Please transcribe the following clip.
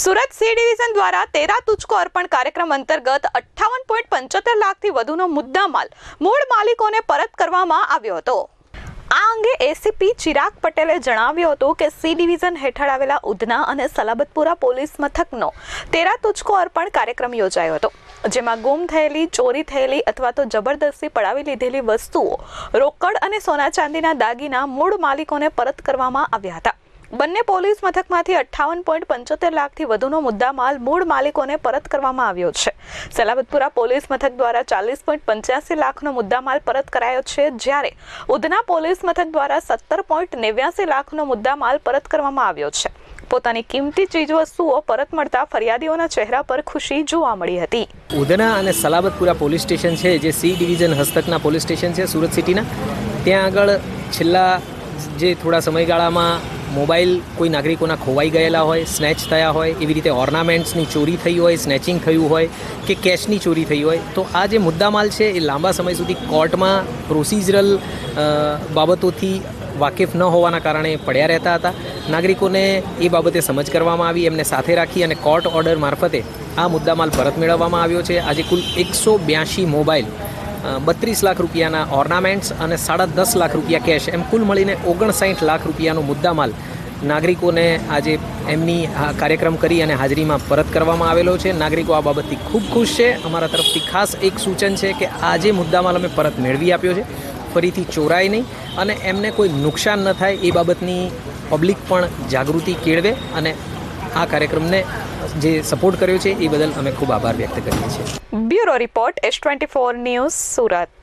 Surat C division દ્વારા તેરા તુચકો અર્પણ કાર્યક્રમ અંતર્ગત અઠ્ઠાવન પોઈન્ટ પંચોતેર લાખથી વધુનો મુદ્દામાલ મૂળ માલિકોને પરત કરવામાં આવ્યો હતો. આ અંગે એસીપી ચિરાગ પટેલે જણાવ્યું હતું કે સી ડિવિઝન હેઠળ આવેલા ઉધના અને સલાબતપુરા પોલીસ મથકનો તેરા તુચકો અર્પણ કાર્યક્રમ યોજાયો હતો, જેમાં ગુમ થયેલી, ચોરી થયેલી અથવા તો જબરદસ્તી પડાવી લીધેલી વસ્તુઓ રોકડ અને સોના ચાંદીના દાગીના મૂળ માલિકોને પરત કરવામાં આવ્યા હતા. બંને પોલીસ મથકમાંથી અઠ્ઠાવન પોઈન્ટ પંચોતેર લાખથી વધુનો મુદ્દામાલ મૂળ માલિકોને પરત કરવામાં આવ્યો છે. સલાબતપુરા પોલીસ મથક દ્વારા ચાલીસ પોઈન્ટ પંચ્યાસી લાખનો મુદ્દામાલ પરત કરાયો છે, જ્યારે ઉધના પોલીસ મથક દ્વારા સત્તર પોઈન્ટ નેવ્યાસી લાખનો મુદ્દામાલ પરત કરવામાં આવ્યો છે. પોતાની કિંમતી ચીજવસ્તુઓ પરત મળતા ફરિયાદીઓના ચહેરા પર ખુશી જોવા મળી હતી. ઉધના અને સલાબતપુરા પોલીસ સ્ટેશન છે, જે સી ડિવિઝન હસ્તકના પોલીસ સ્ટેશન છે, સુરત સિટીના. ત્યાં આગળ છેલ્લા જે થોડા સમયગાળામાં મોબાઈલ કોઈ નાગરિકોના ખોવાઈ ગયેલા હોય, સ્નેચ થયા હોય, એવી રીતે ઓર્નામેન્ટ્સની ચોરી થઈ હોય, સ્નેચિંગ થયું હોય કે કેશની ચોરી થઈ હોય, તો આ જે મુદ્દામાલ છે એ લાંબા સમય સુધી કોર્ટમાં પ્રોસિજરલ બાબતોથી વાકેફ ન હોવાના કારણે પડ્યા રહેતા હતા. નાગરિકોને એ બાબતે સમજ કરવામાં આવી, એમને સાથે રાખી અને કોર્ટ ઓર્ડર મારફતે આ મુદ્દામાલ પરત મેળવવામાં આવ્યો છે. આજે કુલ એકસો બ્યાસી મોબાઈલ બત્રીસ લાખ રૂપિયાના ઓર્નામેન્ટ્સ અને સાડા દસ લાખ રૂપિયા કેશ એમ કુલ મળીને ઓગણસાઠ લાખ રૂપિયાનો મુદ્દામાલ નાગરિકોને આજે એમની કાર્યક્રમ કરી અને હાજરીમાં પરત કરવામાં આવેલો છે. નાગરિકો આ બાબતથી ખૂબ ખુશ છે. અમારા તરફથી ખાસ એક સૂચન છે કે આ જે મુદ્દામાલ અમે પરત મેળવી આપ્યો છે, ફરીથી ચોરાય નહીં અને એમને કોઈ નુકસાન ન થાય એ બાબતની પબ્લિક પણ જાગૃતિ કેળવે અને આ કાર્યક્રમને જે સપોર્ટ કર્યો છે, એ બદલ અમે ખૂબ આભાર વ્યક્ત કરીએ છીએ. Bureau report, S twenty four news Surat.